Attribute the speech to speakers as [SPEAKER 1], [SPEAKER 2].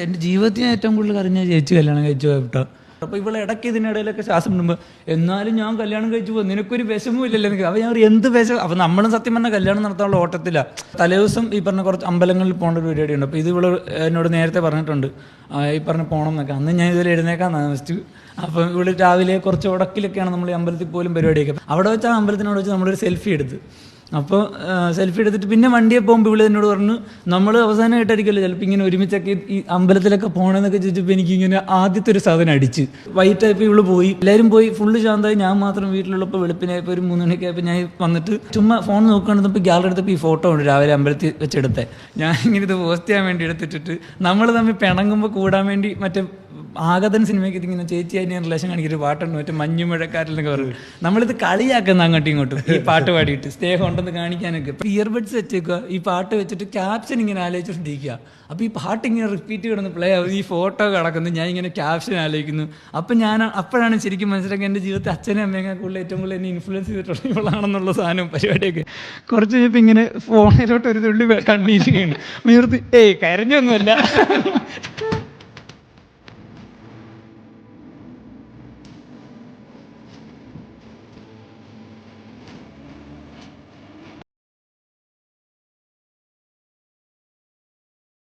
[SPEAKER 1] എന്റെ ജീവിതത്തിൽ ഏറ്റവും കൂടുതൽ കരഞ്ഞ ചേച്ചി കല്യാണം കഴിച്ചു പോയിട്ടോ അപ്പോൾ ഇവളെ ഇടയ്ക്ക് ഇതിനിടയിലൊക്കെ ശ്വാസം വിടുമ്പോൾ എന്നാലും ഞാൻ കല്യാണം കഴിച്ചു പോകും നിനക്കൊരു വിഷമവും ഇല്ലല്ലോ. എനിക്ക് അപ്പോൾ ഞാൻ എന്ത് വിഷം അപ്പോൾ നമ്മളും സത്യം പറഞ്ഞാൽ കല്യാണം നടത്താനുള്ള ഓട്ടത്തില്ല തലേദിവസം ഈ പറഞ്ഞ കുറച്ച് അമ്പലങ്ങളിൽ പോകേണ്ട ഒരു പരിപാടിയുണ്ട് അപ്പോൾ ഇത് ഇവൾ എന്നോട് നേരത്തെ പറഞ്ഞിട്ടുണ്ട്. ഈ പറഞ്ഞ പോകണം എന്നൊക്കെ. അന്ന് ഞാൻ ഇതിൽ എഴുന്നേക്കാൻ താമസിച്ചു അപ്പം ഇവിടെ രാവിലെ കുറച്ച് ഉടക്കിലൊക്കെയാണ് നമ്മൾ ഈ അമ്പലത്തിൽ പോലും പരിപാടിയൊക്കെ. അവിടെ വെച്ച് ആ അമ്പലത്തിനോട് വെച്ച് നമ്മളൊരു സെൽഫി എടുത്ത്. അപ്പോൾ സെൽഫി എടുത്തിട്ട് പിന്നെ വണ്ടിയെ പോകുമ്പോൾ ഇവിടെ എന്നോട് പറഞ്ഞു നമ്മൾ അവസാനമായിട്ടായിരിക്കുമല്ലോ ചിലപ്പോൾ ഇങ്ങനെ ഒരുമിച്ചൊക്കെ ഈ- അമ്പലത്തിലൊക്കെ പോകണമെന്നൊക്കെ ചോദിച്ചപ്പോൾ എനിക്ക് ഇങ്ങനെ ആദ്യത്തെ ഒരു സാധനം അടിച്ച്. വൈകിട്ടായപ്പോൾ ഇവൾ പോയി. എല്ലാവരും പോയി. ഫുള്ള് ശാന്തമായി ഞാൻ മാത്രം വീട്ടിലുള്ളപ്പോൾ വെളുപ്പിനായപ്പോൾ ഒരു മൂന്ന് മണിയൊക്കെ ആയപ്പോൾ ഞാൻ വന്നിട്ട് ചുമ്മാ ഫോൺ നോക്കുകയാണെന്നപ്പോൾ ഗ്യാലറി എടുത്തപ്പോൾ ഈ ഫോട്ടോ ഉണ്ട് രാവിലെ അമ്പലത്തിൽ വെച്ചെടുത്തേ. ഞാൻ ഇങ്ങനെ ഇത് പോസ്റ്റ് ചെയ്യാൻ വേണ്ടി എടുത്തിട്ടിട്ട് നമ്മൾ തമ്മിൽ പിണങ്ങുമ്പോൾ കൂടാൻ വേണ്ടി മറ്റേ ആഗതൻ സിനിമയ്ക്ക് ഇതിങ്ങനെ ചേച്ചി അതിന് റിലേഷൻ കാണിക്കൊരു പാട്ടുണ്ട് മറ്റേ മഞ്ഞുമഴക്കാരിലൊക്കെ പറയും നമ്മളിത് കളിയാക്കുന്ന അങ്ങോട്ടും ഇങ്ങോട്ടും ഈ പാട്ട് പാടിയിട്ട്. സ്നേഹം ഉണ്ടെന്ന് കാണിക്കാനൊക്കെ. ഇയർബഡ്സ് വെച്ചേക്കുക ഈ പാട്ട് വെച്ചിട്ട് ക്യാപ്ഷൻ ഇങ്ങനെ ആലോചിച്ചിട്ടിരിക്കുക അപ്പോൾ ഈ പാട്ട് ഇങ്ങനെ റിപ്പീറ്റ് കിടന്ന് പ്ലേ ആവും. ഈ ഫോട്ടോ കിടക്കുന്നു. ഞാൻ ഇങ്ങനെ ക്യാപ്ഷൻ ആലോചിക്കുന്നു. അപ്പം ഞാൻ അപ്പോഴാണ് ശരിക്കും മനസ്സിലാക്കി എന്റെ ജീവിതത്തിൽ അച്ഛനും അമ്മയൊക്കെ കൂടുതൽ ഏറ്റവും കൂടുതൽ എന്നെ ഇൻഫ്ലുവൻസ് ചെയ്തിട്ടുള്ള ഇവളാണെന്നുള്ള സാധനവും പരിപാടിയൊക്കെ. കുറച്ച് കഴിഞ്ഞപ്പോൾ ഇങ്ങനെ ഫോണിലോട്ട് ഒരു തുള്ളി കണ്ണീരിക്കുകയാണ് നിർത്തി ഏയ് കരഞ്ഞൊന്നുമല്ല.